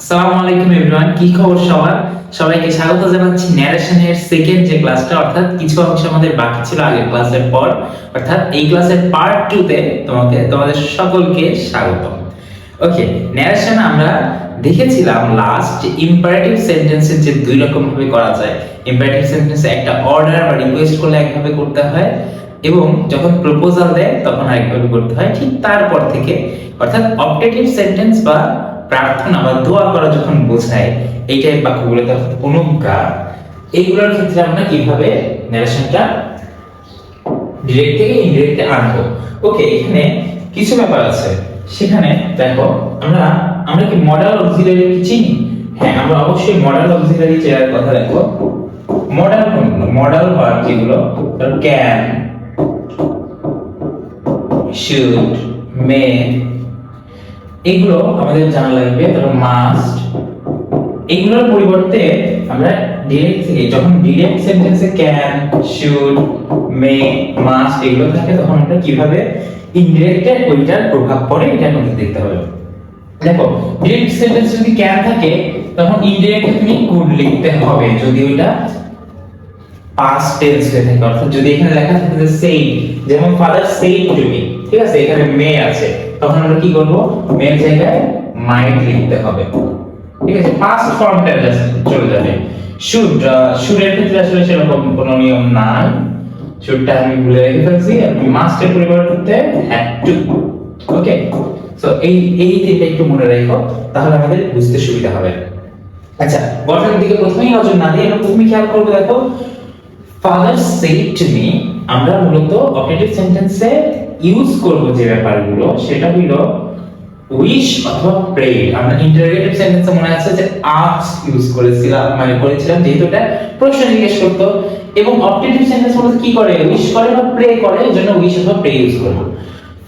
আসসালামু আলাইকুম এভরিওয়ান কি খবর সবার? সবাইকে স্বাগত জানাচ্ছি ন্যারেশনের সেকেন্ড যে ক্লাসটা অর্থাৎ কিছু অংশ আমাদের বাকি ছিল ক্লাসের পর, অর্থাৎ এই ক্লাসের পার্ট টু তে তোমাকে, তোমাদের সকলকে স্বাগত। ওকে ন্যারেশন আমরা দেখেছিলাম লাস্ট ইম্পারেটিভ সেন্টেন্সের যে দুই রকম ভাবে করা যায়। ইম্পারেটিভ সেন্টেন্সে একটা অর্ডার বা রিকোয়েস্ট করলে একভাবে করতে হয়, এবং যখন প্রপোজাল দেয়, তখন আরেকভাবে করতে হয়। ঠিক তারপর থেকে, অর্থাৎ অপটেটিভ সেন্টেন্স বা প্রার্থনা বা দোয়া করা যখন বোঝায় এই টাইপ বাক্যগুলোতে অর্থাৎ অনুজ্ঞা এইগুলোর ক্ষেত্রে আমরা কীভাবে ন্যারেশনটা ডিরেক্ট থেকে ইনডিরেক্টে আনব? ওকে এখানে কিছু ব্যাপার আছে। সেখানে দেখো, আমরা আমরা কি মডেল অক্সিলারি কি চিনি? হ্যাঁ আমরা অবশ্যই মডেল অক্সিলারি চেয়ার কথা দেখো মডেল মডেল ভার্ব যেগুলো ক্যান শুড মে এগুলো আমাদের জানা লাগবে, তারপর মাস্ট এগুলোর পরিবর্তে আমরা ডিরেক্ট থেকে, যখন ডিরেক্ট সেন্টেন্সে ক্যান শুড মে মাস্ট এগুলো থাকে, তখন আমরা কীভাবে ইনডিরেক্টে ওইটার প্রভাব পড়ে এটা আমাদের দেখতে হবে। দেখো ডিরেক্ট সেন্টেন্স যদি ক্যান থাকে, তখন ইনডিরেক্টে তুমি কুড লিখতে হবে, যদি ওইটা পাস্ট টেন্স হয়ে থাকে, অর্থাৎ যদি এখানে লেখা থাকে সেই যেমন ফাদার সেই টু মি ঠিক আছে? এখানে মে আছে। তখন আমরা কি করব? মের জায়গায় মাইন্ড লিখতে হবে। ঠিক আছে? পাস্ট ফর্মটা চলে যাবে। শুড শুডের ক্ষেত্রে আসলে সেরকম কোনো নিয়ম নাই। শুডটা আমি ভুলে রেখে ফেলছি। আমি মাস্টের পরিবর্তে হ্যাড টু ওকে সো এই এই দিকটা একটু মনে রেখো। তাহলে আমাদের বুঝতে সুবিধা হবে। আচ্ছা গঠনের দিকে প্রথমেই নজর না দিয়ে প্রথমে খেয়াল করব, দেখো। ফাদার সেড টু মি আমরা মূলত অপারেটিভ সেন্টেন্সে ইউজ করব যে ব্যাপারগুলো, সেটা হলো উইশ অথবা প্রে আমরা ইন্টারোগেটিভ সেন্টেন্সে মনে আছে যে আস্ক ইউজ করেছিলাম মানে করেছিলাম, যেহেতু এটা প্রশ্ন জিজ্ঞেস করতো। এবং অপারেটিভ সেন্টেন্স মূলত কি করে? উইশ করে বা প্রে করে এজন্য উইশ অথবা প্রে ইউজ করব।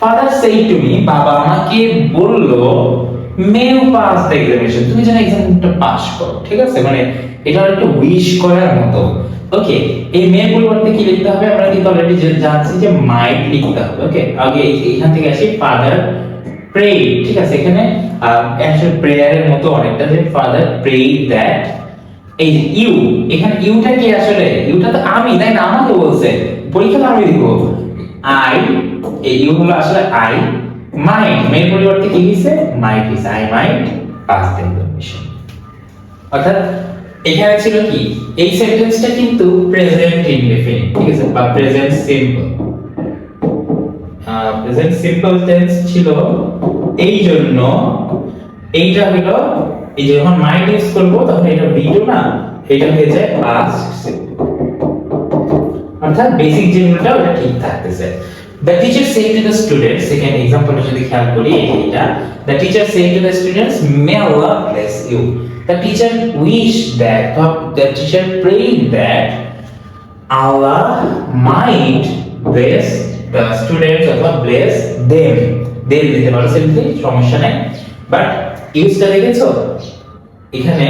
ফাদার সেড টু মি বাবা, আমাকে বলল may you pass the examination তুমি যেন এক্সামটা পাস করো। ঠিক আছে? মানে এটা একটা উইশ করার মতো। ওকে এই মেয়ের পরিবর্তে কি লিখতে হবে? আমরা কিন্তু অলরেডি জানছি যে মাইট লিখতে হবে ওকে আগে এখান থেকে আসি ফাদার প্রে ঠিক আছে? এখানে অ্যাকচুয়াল প্রেয়ারের মতো অনেকটা যে ফাদার প্রে দ্যাট এই যে ইউ এখানে ইউটা কি আসলে? ইউটা তো আমি, তাই না? আমাকে বলছে। পরীক্ষা তো আমি দিব। আই এই ইউ হলো আসলে আই মাইট মেয়ের পরিবর্তে কি হইছে? মাইট হইছে। I might pass the examination অর্থাৎ এখানে ছিল কি? এই সেন্টেন্সটা কিন্তু প্রেজেন্ট ইনডেফিনিট ঠিক আছে? বা present simple present simple tense ছিল এই জন্য এইটা হলো এই যে যখন মাইন্ড ইউজ করব তখন এটা বিটু না এটা হয়ে যায় পাস্ট সিম্পল অর্থাৎ বেসিক যেগুলোটা ওটা ঠিক থাকতেছে। The teacher said to the students, second example যদি খেয়াল করি এটা The teacher said to the students, May Allah bless you. The teacher wished that, the teacher prayed that Allah might bless the students অথবা bless them. Them দিতে পারো simply সমস্যা নাই। But ইউজটা দেখেছ এখানে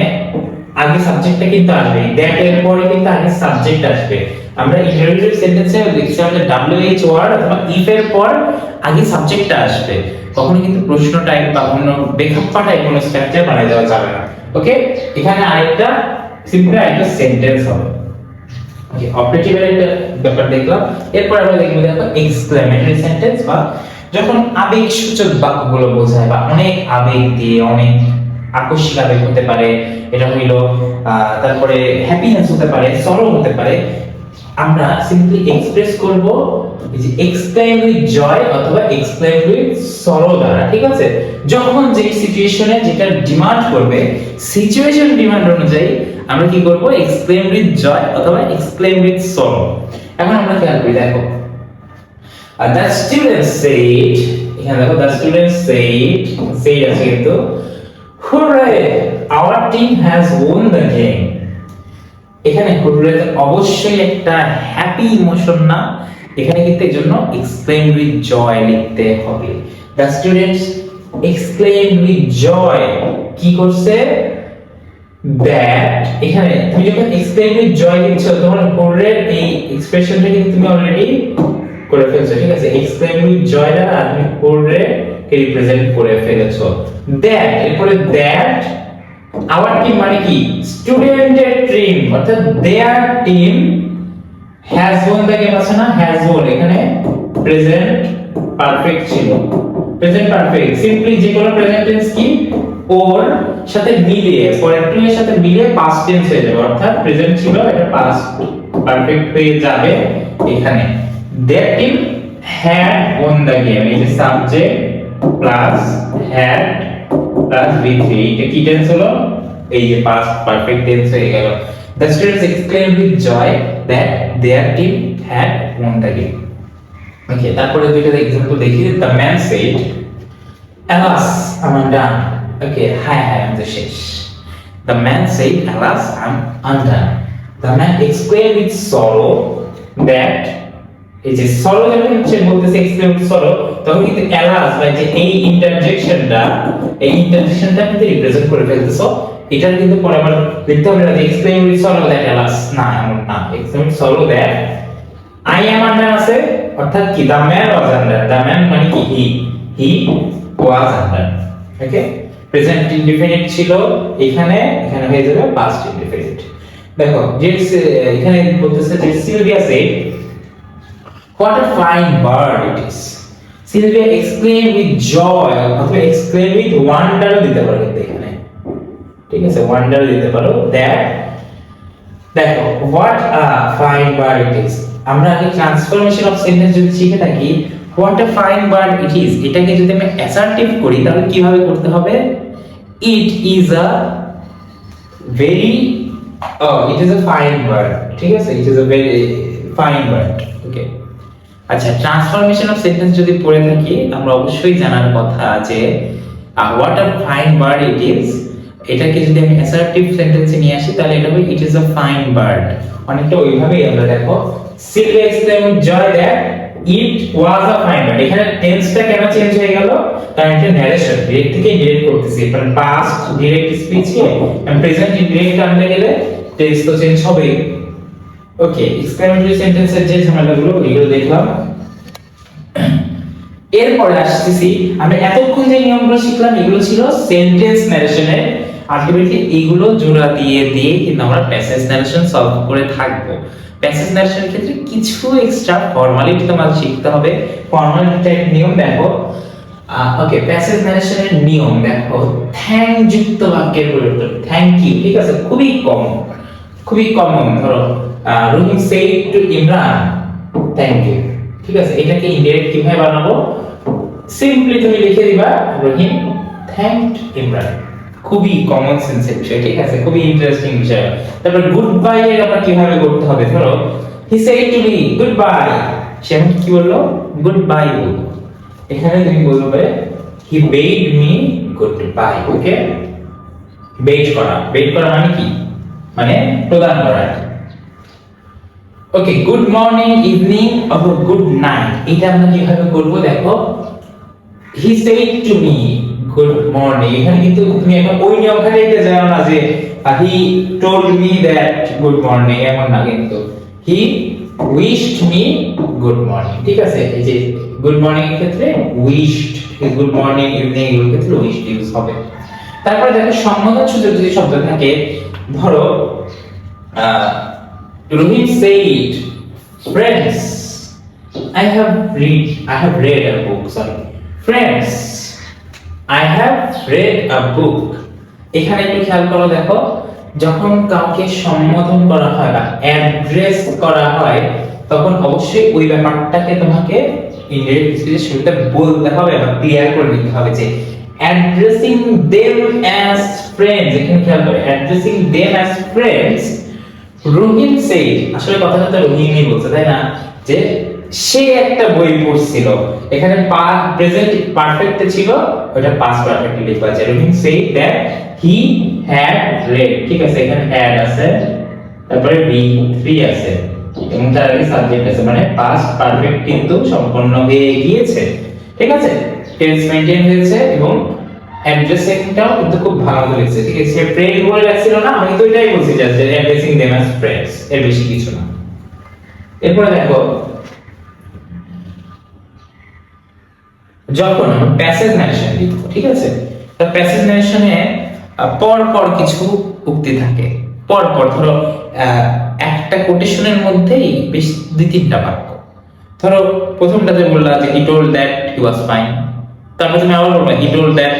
আগে সাবজেক্টটা কিন্তু আসবে। দ্যাট এর পরে কিন্তু আগে সাবজেক্ট আসবে। আমরা ইন্টারভিউ সেন্টেন্সে দেখছি আমরা ডাব্লিউ এইচ ওয়ার্ড অথবা ইফ এর পর আগে সাবজেক্টটা আসবে। কখনো কিন্তু প্রশ্ন টাইপ বা অন্য বেখাপ্পা টাইপ কোনো স্ট্রাকচার বানাই দেওয়া যাবে না। ওকে এখানে আরেকটা সিম্পল একটা সেন্টেন্স হবে। ওকে অপারেটিভের একটা ব্যাপার দেখলাম। এরপর আমরা দেখব দেখো এক্সক্লেমেটরি সেন্টেন্স বা যখন আবেগ সূচক বাক্যগুলো বোঝায় বা অনেক আবেগ দিয়ে, অনেক আকস্মিক আবেগ হতে পারে, এটা হইল তারপরে হ্যাপিনেস হতে পারে, সরল হতে পারে আমরা সিম্পলি এক্সপ্রেস করব যে এক্সপ্লেইন উইথ জয় অথবা এক্সপ্লেইন উইথ সরো দ্বারা, ঠিক আছে? যখন যে সিচুয়েশনে যেটা ডিমান্ড করবে সিচুয়েশন ডিমান্ড অনুযায়ী আমরা কি করব? এক্সপ্লেইন উইথ জয় অথবা এক্সপ্লেইন উইথ সরো এখন আমরা খেয়াল করি, দেখো। আর দ্য স্টুডেন্ট সেইড এখানে দেখো দ্য স্টুডেন্ট সেইড সেইড আছে কিন্তু hurray our team has won the game এখানে হুররে অবশ্যই একটা হ্যাপি ইমোশন না, এখানে কিন্তু এর জন্য এক্সপ্লেইন উইথ জয় লিখতে হবে। The students explain with joy কি করছে? দ্যাট এখানে তুমি যখন এক্সপ্লেইন উইথ জয় লিখছো তখন হুররের এই এক্সপ্রেশনটা কিন্তু তুমি অলরেডি করে ফেলছো, ঠিক আছে? এক্সপ্লেইন উইথ জয় দ্বারা তুমি হুররে কে রিপ্রেজেন্ট করে ফেলেছো। দ্যাট এরপরে দ্যাট আওয়ার টিম মানে কি? স্টুডেন্টের টিম, অর্থাৎ their team has won the game আছে না? হ্যাজ ওন এখানে প্রেজেন্ট পারফেক্ট ছিল। প্রেজেন্ট পারফেক্ট সিম্পলি যে কোনো প্রেজেন্ট টেন্স কি? ওর সাথে মিলিয়ে পরের এর সাথে মিলিয়ে পাস্ট টেন্স হয়ে যাবে। অর্থাৎ প্রেজেন্ট ছিল, এটা পাস্ট পারফেক্ট হয়ে যাবে এখানে। That team had won the game এই যে subject plus had plus V3 এটা কি টেন্স হলো এই যে past perfect tense হয়ে গেল the students exclaimed with joy that their team had won the game ওকে তারপরে দুইটা এক্সাম্পল দেখি the man said alas I'm undone okay high হাই আমি তো শেষ the man said alas I'm undone the man exclaimed with sorrow that এই যে সরো যখন হচ্ছে বলতেছে এক্সপ্লেন সরো তখন কিন্তু অ্যালাস বা যে এই ইন্টারজেকশনটা এই ইন্টারজেকশনটা কিন্তু রিপ্রেজেন্ট করে ফেলতেছো। এটা কিন্তু পরে আবার লিখতে হবে না explain with sorrow that alas না, এমন না। Explain sorrow that I am under আছে, অর্থাৎ কি? The man was under the man মানে কি? He he was under okay present indefinite ছিল। এখানে এখানে হয়ে যাবে পাস্ট ইনডিফিনিট দেখো, যে, এখানে বলতেছে যে Sylvia said What a fine bird it is. Sylvia exclaimed with joy অথবা exclaimed with wonder দিতে পারো কিন্তু এখানে ঠিক আছে wonder দিতে পারো that দেখো what a fine bird it is আমরা আগে ট্রান্সফরমেশন অফ সেন্টেন্স যদি শিখে থাকি what a fine bird it is এটাকে যদি আমি অ্যাসার্টিভ করি তাহলে কীভাবে করতে হবে it is a very oh it is a fine bird ঠিক আছে it is a very fine bird okay আচ্ছা ট্রান্সফরমেশন অফ সেন্টেন্স যদি পড়ে থাকি, আমরা অবশ্যই জানার কথা যে what a fine bird it is এটাকে যদি আমি অ্যাসার্টিভ সেন্টেন্সে নিয়ে আসি, তাহলে এটা হবে it is a fine bird অনেকটা ওইভাবেই আমরা দেখো। Silva explain joy that it was a fine bird এখানে টেন্সটা কেন চেঞ্জ হয়ে গেল? কারণ এটা ন্যারেশন ডিরেক্ট থেকে ডিরেক্ট করতেছি। কারণ past direct speech present indirect আনতে গেলে টেন্স তো চেঞ্জ হবেই। ওকে এক্সক্লেমেটরি সেন্টেন্সের যে ঝামেলাগুলো এগুলো দেখলাম। এরপরে আসতেছি, আমরা এতক্ষণ যে নিয়মগুলো শিখলাম, এগুলো ছিল সেন্টেন্স ন্যারেশনের আলটিমেটলি এগুলো জোড়া দিয়ে দিয়ে কিন্তু আমরা প্যাসেজ ন্যারেশন সলভ করে থাকব। প্যাসেজ ন্যারেশনের ক্ষেত্রে কিছু এক্সট্রা ফর্মালিটি তোমার শিখতে হবে। ফর্মালিটি টাইপ নিয়ম দেখো। ওকে প্যাসেজ ন্যারেশনের নিয়ম দেখো। থ্যাংক যুক্ত বাক্যের পরিবর্তন থ্যাংক ইউ ঠিক আছে? খুবই কম, খুবই কমন ধরো। রহিম সেই টু ইমরান থ্যাংক ইউ ঠিক আছে, এটাকে ইনডাইরেক্ট কীভাবে বানাবো? সিম্পলি তুমি লিখে দিবা, রহিম থ্যাঙ্কড ইমরান খুবই কমন সেন্সের বিষয়, ঠিক আছে? খুবই ইন্টারেস্টিং বিষয়। তারপর গুড বাই এর আমরা কীভাবে করতে হবে? ধরো he said to me goodbye সে আমাকে কি বলল? গুড বাই বলল। এখানে তুমি বলবে he bade me goodbye okay bade করা। বেট করা মানে কি? মানে প্রদান করা ওকে গুড মর্নিং ইভিনিং অথবা গুড নাইট এটা আমরা কীভাবে করব, দেখো he said to me good morning এখানে কিন্তু তুমি এখন ওই নিয়ম খাটাইতে যাও না যে he told me that good morning এমন না কিন্তু। He wished me good morning ঠিক আছে? এই যে গুড মর্নিং এর ক্ষেত্রে উইশড গুড মর্নিং ইভিনিং এর ক্ষেত্রে উইশড ইউজ হবে। তারপরে দেখো সম্বোধন সূচক যদি শব্দ থাকে, ধরো, আহ Rohit said, "Friends, I have read. I have read a book. Sorry, friends, I have read a book." এখানে একটু খেয়াল করো দেখো যখন কাউকে সম্বোধন করা হয় বা অ্যাড্রেস করা হয় তখন অবশ্যই ওই ব্যাপারটাকে তোমাকে ইনডাইরেক্ট বলতে হবে বা ক্লিয়ার করে নিতে হবে যে অ্যাড্রেসিং দেম অ্যাজ ফ্রেন্ডস এখানে খেয়াল করো addressing them as friends Rahim said আসলে কথাটা তো রহিমই বলছে, তাই না? যে সে একটা বই পড়ছিল, এখানে প্রেজেন্ট পারফেক্ট ছিল ওটা পাস্ট পারফেক্ট লিখবা আছে Rahim said that he had read ঠিক আছে? এখানে হ্যাড আছে, তারপরে বি থ্রি আছে, এবং তার আগে সাবজেক্ট আছে মানে পাস্ট পারফেক্ট কিন্তু সম্পন্ন হয়ে গিয়েছে, ঠিক আছে? টেন্স মেইনটেইন হয়েছে, এবং অ্যাড্রেসিংটাও কিন্তু খুব ভালো লিখছে ঠিক আছে? ফ্রেন্ড বলে রাখছিল না, আমি তো এটাই বলছি জাস্ট অ্যাজ ফ্রেন্ডস এর বেশি কিছু না। এরপরে দেখো, যখন প্যাসেজ ঠিক আছে? তো প্যাসেজ পর পর কিছু উক্তি থাকে। পর পর, ধরো একটা কোটেশনের মধ্যেই বেশ দুই তিনটা বাক্য। ধরো, প্রথমটাতে বললা যে he told that he was fine তারপর তুমি আবার বলবা he told that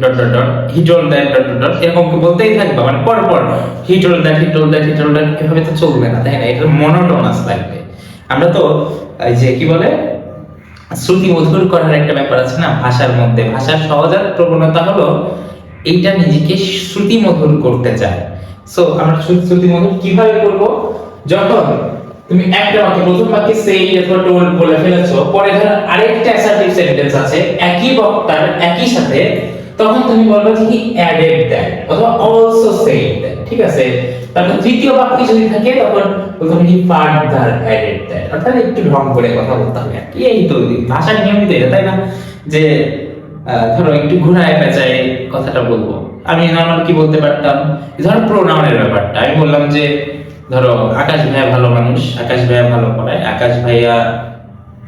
dot dot dot he told that dot dot dot এরকম বলতেই মানে পর পর he told that he told that he told that এভাবে তো চলবে না, তাই না? এটা মনোটোনাস লাগবে। আমরা তো, এই যে কি বলে, শ্রুতি মধুর করার একটা ব্যাপার আছে না, ভাষার মধ্যে। ভাষার সহজাত প্রবণতা হলো, এইটা নিজেকে শ্রুতি মধুর করতে চায়। সো আমরা শ্রুতি মধুর কীভাবে করব? যখন তুমি একটা বাক্য প্রথম বাক্যে সেই অথবা টোল বলে ফেলেছো, পরে ধর আরেকটা অ্যাসার্টিভ সেন্টেন্স আছে, একই বক্তার একই সাথে তখন তুমি বলবে হি অ্যাডেড দ্যাট অথবা অলসো সেড দ্যাট ঠিক আছে? তারপর তৃতীয় বাক্য যদি থাকে, তখন বলতে হি ফার্দার অ্যাডেড দ্যাট অর্থাৎ একটু ঢং করে কথা বলতে হবে কি। এই তো ভাষার নিয়মিত এটা, তাই না? যে ধরো একটু ঘুরায় পেঁচায় কথাটা বলব। আমি নর্মাল কি বলতে পারতাম? ধরো প্রোনাউনের ব্যাপারটা। আমি বললাম যে, ধরো আকাশ ভাইয়া ভালো মানুষ, আকাশ ভাইয়া ভালো পড়ায়, আকাশ ভাইয়া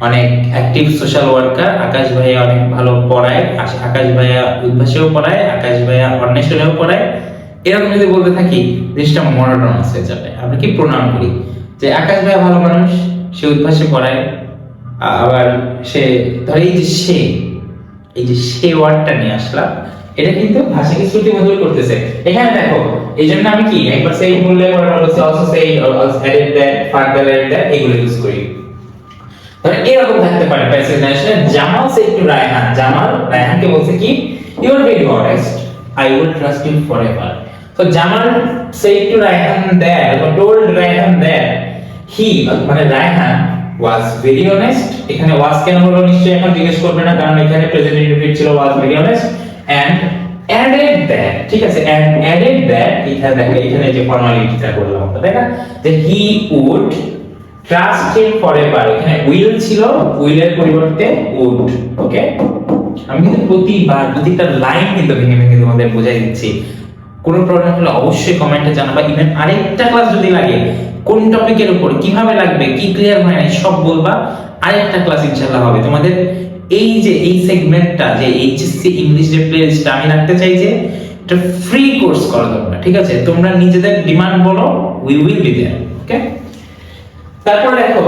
অনেক অ্যাক্টিভ সোশ্যাল ওয়ার্কার আকাশ ভাইয়া অনেক ভালো পড়ায় আকাশ ভাইয়া উদ্ভাসেও পড়ায়, আকাশ ভাইয়া অন্বেষণেও পড়ায়। এরকম যদি বলতে থাকি, জিনিসটা মনোটনাস হয়ে যাবে। আমরা কি প্রণাম করি? যে আকাশ ভাইয়া ভালো মানুষ, সে উদ্ভাসে পড়ায় আবার সে, ধর এই যে সে, এই যে সে ওয়ার্ডটা নিয়ে আসলাম, এটা কিন্তু ভাষাকে শ্রুতি মধুর করতেছে। এখানে দেখো এই জন্য আমি কি, একবার সেই বললে অলসো সেই added that further added that এগুলো ইউজ করি। ধরেন এরকম থাকতে পারে passage national Jamal say to Raihan, Jamal রায়হানকে বলছে কি you are very honest I will trust you forever তো Jamal say to Raihan that বা টোল্ড রায়হান দ্যাট হি মানে রায়হান ওয়াজ ভেরি অনেস্ট এখানে ওয়াজ কেন হলো নিশ্চয়ই এখন জিজ্ঞেস করবে না, কারণ এখানে প্রেজেন্ট ইনডিফিনিট ছিল was very honest and added that ঠিক আছে, and added that এখানে দেখো, এখানে যে ফর্মালিটিটা করলাম আমরা তাই না? যে he would trust him forever এখানে উইল ছিল উইলের পরিবর্তে উড ওকে আমি কিন্তু প্রতিবার প্রতিটা লাইন কিন্তু ভেঙে ভেঙে তোমাদের বোঝাই দিচ্ছি। কোনো প্রবলেম হলে অবশ্যই কমেন্টে জানাবা। ইভেন আরেকটা ক্লাস যদি লাগে, কোন টপিকের উপর, কীভাবে লাগবে, কি ক্লিয়ার হয় না সব বলবা। আরেকটা ক্লাস ইনশাআল্লাহ হবে। তোমাদের এই যে, এই সেগমেন্টটা যে এইচএসসি ইংলিশ যে প্লেলিস্টটা আমি রাখতে চাই যে, এটা ফ্রি কোর্স করো তোমরা ঠিক আছে? তোমরা নিজেদের ডিমান্ড বলো we will be there okay তারপর দেখো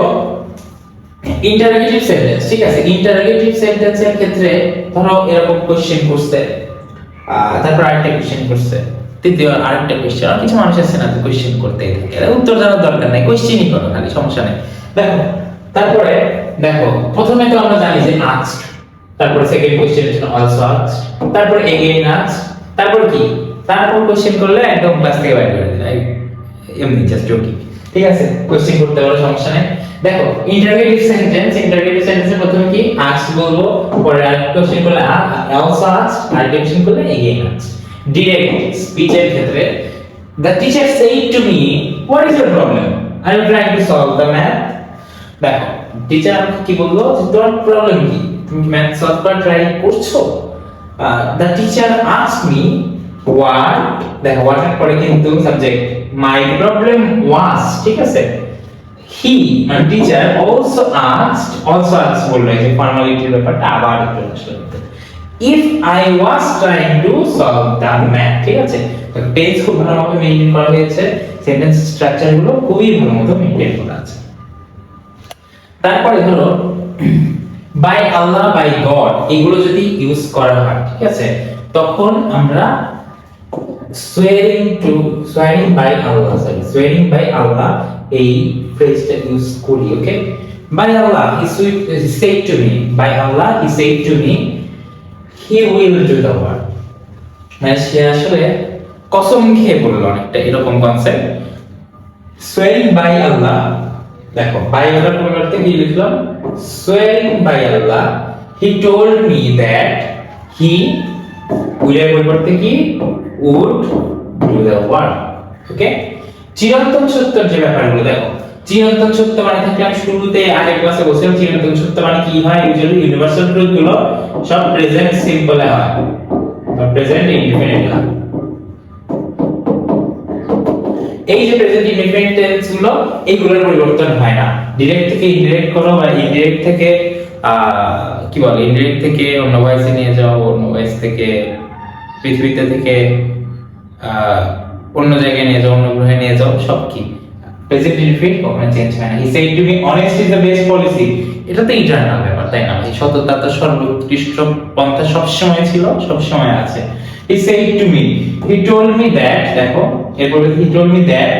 ইন্টারোগেটিভ সেন্টেন্স ঠিক আছে? ইন্টারোগেটিভ সেন্টেন্সের ক্ষেত্রে ধরো এরকম কোশ্চেন করছে তারপর আরেকটা কোশ্চেন করছে, তৃতীয় আরেকটা কোশ্চেন আর কিছু মানুষ আছে না কোশ্চেন করতেই থাকে। উত্তর জানার দরকার নাই কোশ্চেনই করো, খালি সমস্যা নেই। দেখো, তারপরে দেখো, প্রথমে তো আমরা জানি যে আস্কড তারপরে সেকেন্ড কোশ্চেন ছিল অলসো আস্কড তারপর এগেইন আস্কড তারপর কি? তারপর কোশ্চেন করলে একদম ক্লাস থেকে বাইরে করে দিলে এমনি জাস্ট জোকিং ঠিক আছে? কোশ্চেন করতে পারো, সমস্যা নেই। দেখো ইন্টারোগেটিভ সেন্টেন্স ইন্টারোগেটিভ সেন্টেন্সে প্রথমে কি? আস্ক বলব, পরে আর কোশ্চেন করলে অলসো আস্ক আর কোশ্চেন করলে এগেইন আস্ক ডিরেক্ট স্পিচের ক্ষেত্রে the teacher said to me what is your problem I am trying to solve the math দেখো টিচার আমাকে কি বলল? যে, তোমার প্রবলেম কি? তুমি ম্যাথ সলভ করার ট্রাই করছ? The teacher ask me what দেখো হোয়াট পরে কিন্তু সাবজেক্ট মাই প্রবলেম ওয়াজ ঠিক আছে? হি মানে teacher also asked also ask বলল যে ফর্মালিটির ব্যাপারটা আবার একটু আসলে if I was trying to solve the math ঠিক আছে? তো পেজ খুব ভালোভাবে মেইনটেইন করা হয়েছে সেন্টেন্স স্ট্রাকচারগুলো খুবই ভালো মতো মেইনটেইন করা আছে। তারপরে ধরো বাই আল্লাহ বাই গড এগুলো যদি ইউজ করা হয়, ঠিক আছে? তখন আমরা swearing to swearing by Allah sorry swearing by Allah এই ফ্রেজটা ইউজ করি okay by Allah he said to me by Allah he said to me he will do the work মানে সে আসলে কসম খেয়ে বলল অনেকটা, এরকম কনসেপ্ট সোয়ারিং বাই আল্লাহ দেখো বাই আল্লাহর পরিবর্তে কি লিখলাম? Swearing by Allah he told me that he উইলের পরিবর্তে কি? Would do the work okay চিরন্তন সত্যর যে ব্যাপারগুলো, দেখো, চিরন্তন সত্য মানে থাকলে আমি শুরুতে আগের ক্লাসে বলছিলাম চিরন্তন সত্য মানে কি হয়? ইউজুয়ালি ইউনিভার্সাল ট্রুথগুলো সব প্রেজেন্ট সিম্পলে হয়। বা প্রেজেন্ট ইনডিফিনিট হয়। এই যে প্রেজেন্ট ইনডিফিনিট টেন্সগুলো, এইগুলোর পরিবর্তন হয় না। ডিরেক্ট থেকে ইনডিরেক্ট করো বা ইনডিরেক্ট থেকে কি বলে ইনডিরেক্ট থেকে অন্য ভয়েসে নিয়ে যাও, অন্য ভয়েস থেকে পৃথিবীতে থেকে অন্য জায়গায় নিয়ে যাও, অন্য গ্রহে নিয়ে যাও, সব কি? প্রেসিডেন্ট কখনো চেঞ্জ হয় না। He said to me honest is the best policy এটা তো ইটারনাল ব্যাপার তাই না? এই সততা তো সর্বোৎকৃষ্ট পন্থা ছিল সব সময় আছে। He said to me he told me that দেখো, এরপরে হি টোল্ড মি দ্যাট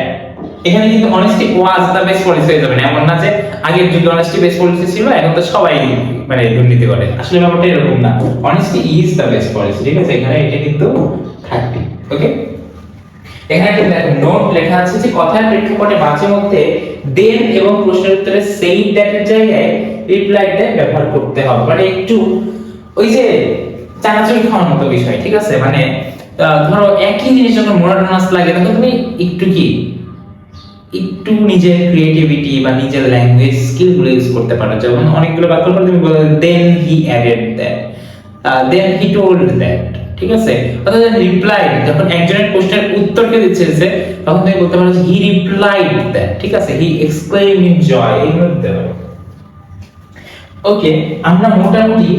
এখানে কিন্তু honesty was the best policy হয়ে যাবে না। এমন না যে আগের যুগে অনেস্টি বেস্ট পলিসি ছিল, এখন তো সবাই মানে দুর্নীতি করে। আসলে ব্যাপারটা এরকম না। Honesty is the best policy ঠিক আছে? এখানে এটা কিন্তু থাকবে ওকে এখানে একটা নোট লেখা আছে যে, কথার প্রেক্ষাপটে বাঁচে মধ্যে দেন এবং প্রশ্নের উত্তরে সেই দ্যাটের জায়গায় রিপ্লাই দ্যাট ব্যবহার করতে হবে। মানে একটু ওই যে চানাচুরি খাওয়ার মতো বিষয়, ঠিক আছে? মানে ধরো একই জিনিস যখন মোনোটোনাস লাগে, তখন তুমি একটু কি একটু নিজের ক্রিয়েটিভিটি বা নিজের ল্যাঙ্গুয়েজ স্কিলগুলো ইউজ করতে পারো। যেমন অনেকগুলো বাক্য পরে তুমি বলো then he added that then he told that ঠিক আছে? অর্থাৎ রিপ্লাই যখন একজনের প্রশ্নের উত্তরকে দিচ্ছে যে তখন তুমি বলতে পারো হি রিপ্লাইড দ্যাট ঠিক আছে? হি এক্সক্লেইম ইন জয় এগুলো দিতে পারো। ওকে আমরা মোটামুটি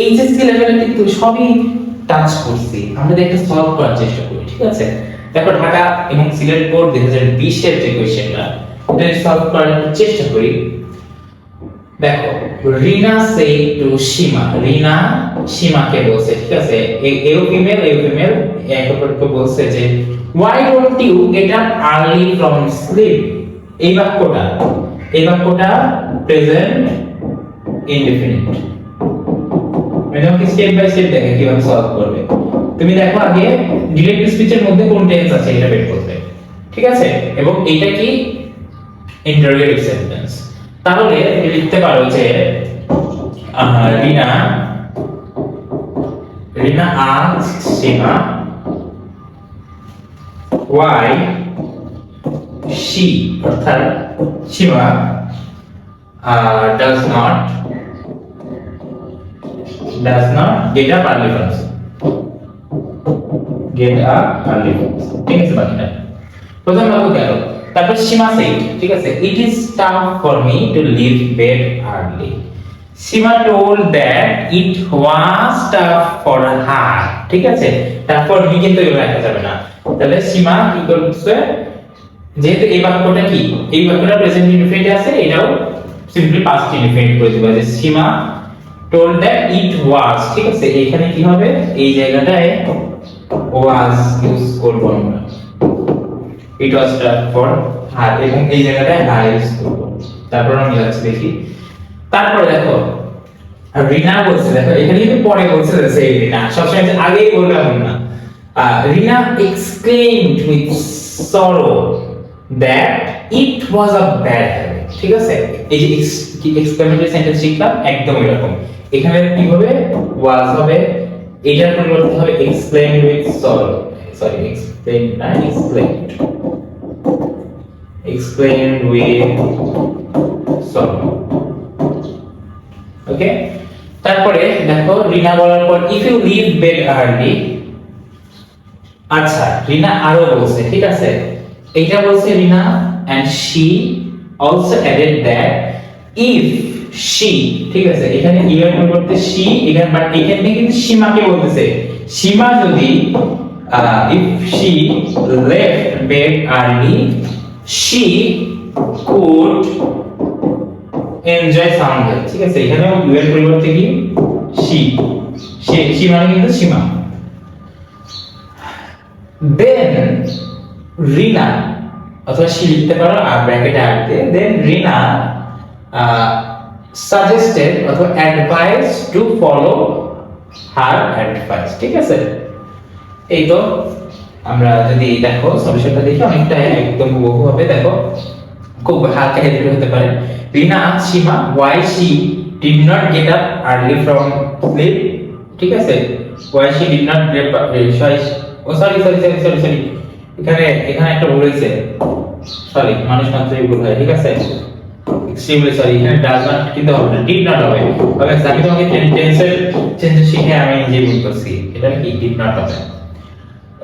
এইচএসসি লেভেলে কিন্তু সবই টাচ করছি। আমরা একটা সলভ করার চেষ্টা করি, ঠিক আছে? দেখো ঢাকা এবং সিলেট বোর্ড দুই হাজার বিশের যে কোয়েশ্চেনটা এটা সলভ করার চেষ্টা করি, দেখো, রিনা সে টু সীমা, রিনা সীমাকে বলছে, ঠিক আছে? এও ফিমেল এও ফিমেল এক অপরকে বলছে যে why don't you get up early from sleep এই বাক্যটা এই বাক্যটা প্রেজেন্ট ইনডিফিনিট আমি তোমাকে স্টেপ বাই স্টেপ দেখে কীভাবে সলভ করবে। তুমি দেখো আগে ডিরেক্ট স্পিচের মধ্যে কোন টেন্স আছে এটা বের করবে ঠিক আছে? এবং এটা কি? ইন্টারোগেটিভ সেন্টেন্স তাহলে তুমি লিখতে পারো যে রিনা রিনা আজ সীমা ওয়াই শি অর্থাৎ Sima does not does not get up early Get up early ঠিক আছে বাকিটা? প্রথম বাক্য গেল তারপর সীমা সেড ঠিক আছে? It is tough for me to leave bed early Sima told that it was tough for her ঠিক আছে? তারপর মি কিন্তু এগুলো লেখা যাবে না। তাহলে সীমা কি করছে? যেহেতু এই বাক্যটা কি? এই বাক্যটা প্রেজেন্ট ইনফিনিট আছে, এটাও সিম্পলি পাস্ট ইনফিনিট করে দিবা। যে সীমা টোল্ড দ্যাট ইট ওয়াজ ঠিক আছে? এখানে কি হবে? এই জায়গাটায় ওয়াজ ইউজ করব আমরা। ইট ওয়াজ ফর হার এবং এই জায়গাটায় হার ইউজ করব। তারপর আমি যাচ্ছি দেখি। তারপরে দেখো, রিনা বলছে, দেখো, এখানে কিন্তু পরে বলছে যে সেই রিনা। সবসময় আগেই বলবে এমন না। Rina exclaimed with sorrow that it was a bad habit ঠিক আছে? এই যে এক্সক্লেমেটরি সেন্টেন্স শিখলাম একদম এরকম। এখানে কি হবে ওয়াজ হবে এটার পরিবর্তে হবে explain with sorrow sorry explain না explained explained with sorrow okay তারপরে দেখো, রিনা বলার পর if you leave bed early আচ্ছা রিনা আরও বলছে, ঠিক আছে? এইটা বলছে Rina and she also added that if she ঠিক আছে? এখানে ইউ এর পরিবর্তে শি এখানে বাট এখানে কিন্তু সীমাকে বলতেছে? সীমা যদি if she left bed early she could enjoy sound ঠিক আছে? এখানে ইউ এর পরিবর্তে কি? শি শি মানে কিন্তু সীমা। দেন রিনা অথবা সে লিখতে পারো, আর ব্র্যাকেটে আনতে দেন রিনা সাজেস্টেড অথবা advice to follow her advice ঠিক আছে? এই তো আমরা যদি দেখো সলিউশনটা দেখি, অনেকটা একদম হুবহু হবে দেখো, খুব হালকা হেল্পফুল হতে পারে। Rina Sima why she did not get up early from sleep ঠিক আছে? Why she did not get up oh sorry sorry sorry sorry sorry এখানে এখানে একটা ভুল হয়েছে। সরি মানুষ মাত্রই ভুল হয়, ঠিক আছে? এক্সট্রিমলি সরি এখানে ডাজ নট কিন্তু হবে না ডিড নট হবে তবে আমি তোমাকে টেন্সের চেঞ্জ শিখে আমি নিজে ভুল করছি এটা কি ডিড নট হবে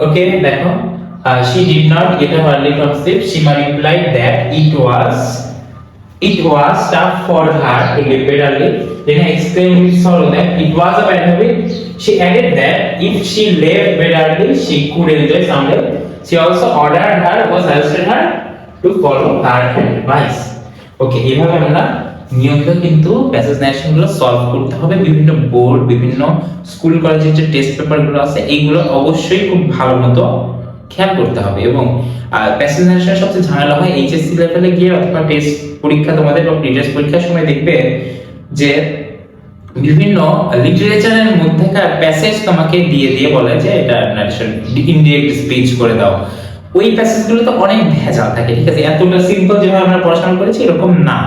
ওকে দেখো uh, she did not get up early sleep Shima replied that it was it was tough for her to leave bed early then I exclaimed with sorrow that it was a bad habit she added that if she left bed early she could enjoy Sunday she also ordered her or suggested her to follow her advice ওকে এইভাবে আমরা নিয়মিত কিন্তু passage ন্যারেশনগুলো solve করতে হবে। বিভিন্ন board বিভিন্ন school কলেজের যে টেস্ট পেপারগুলো আছে এইগুলো অবশ্যই খুব ভালো মতো খেয়াল করতে হবে। এবং প্যাসেজ ন্যারেশনের সবচেয়ে ঝামেলা হয় এইচএসসি লেভেলে গিয়ে অথবা টেস্ট পরীক্ষা তোমাদের বা প্রিটেস্ট পরীক্ষার সময় দেখবে যে বিভিন্ন লিটারেচারের মধ্যেকার প্যাসেজ তোমাকে দিয়ে দিয়ে বলে যে এটা ইনডিরেক্ট স্পিচ করে দাও। ওই প্যাসেজগুলো তো অনেক ভেজাল থাকে, ঠিক আছে? এতটা সিম্পল যেভাবে আমরা পড়াশোনা করেছি, এরকম না।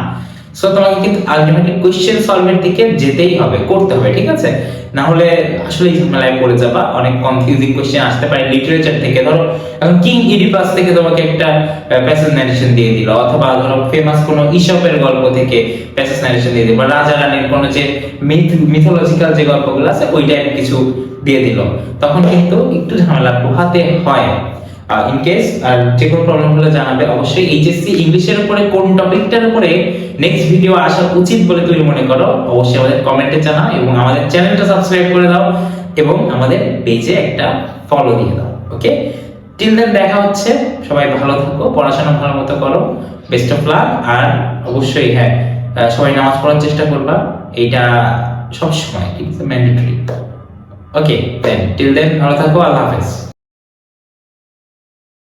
সো তোমাকে কিন্তু আলটিমেটলি কোশ্চেন সলভের দিকে যেতেই হবে, করতে হবে, ঠিক আছে? না হলে আসলে ঝামেলায় পড়ে যাবা, অনেক কনফিউজিং কোশ্চেন আসতে পারে লিটারেচার থেকে। ধরো, এখন কিং ইডিপাস থেকে তোমাকে একটা প্যাসেজ ন্যারেশন দিয়ে দিল, অথবা ধরো ফেমাস কোনো ইসপের গল্প থেকে প্যাসেজ ন্যারেশন দিয়ে দিল, বা রাজা রানীর কোনো যে মিথ মিথোলজিক্যাল যে গল্পগুলো আছে ওই টাইপ কিছু দিয়ে দিল। তখন কিন্তু একটু ঝামেলা পোহাতে হয়। ইন কেস আর যে কোনো প্রবলেম হলে জানাবে। অবশ্যই এইচএসসি ইংলিশের উপরে কোন টপিকটার উপরে নেক্সট ভিডিও আসা উচিত বলে তুমি মনে করো, অবশ্যই আমাদের কমেন্টে জানাও এবং আমাদের চ্যানেলটা সাবস্ক্রাইব করে দাও এবং আমাদের পেজে একটা ফলো দিয়ে দাও ওকে টিল দেন দেখা হচ্ছে। সবাই ভালো থাকো, পড়াশোনা ভালো মতো করো বেস্ট অফ লাক আর অবশ্যই হ্যাঁ সবাই নামাজ পড়ার চেষ্টা করবা, এইটা সবসময় ঠিক আছে ম্যান্ডেটরি ওকে দেন টিল দেন ভালো থাকো, আল্লাহ হাফেজ।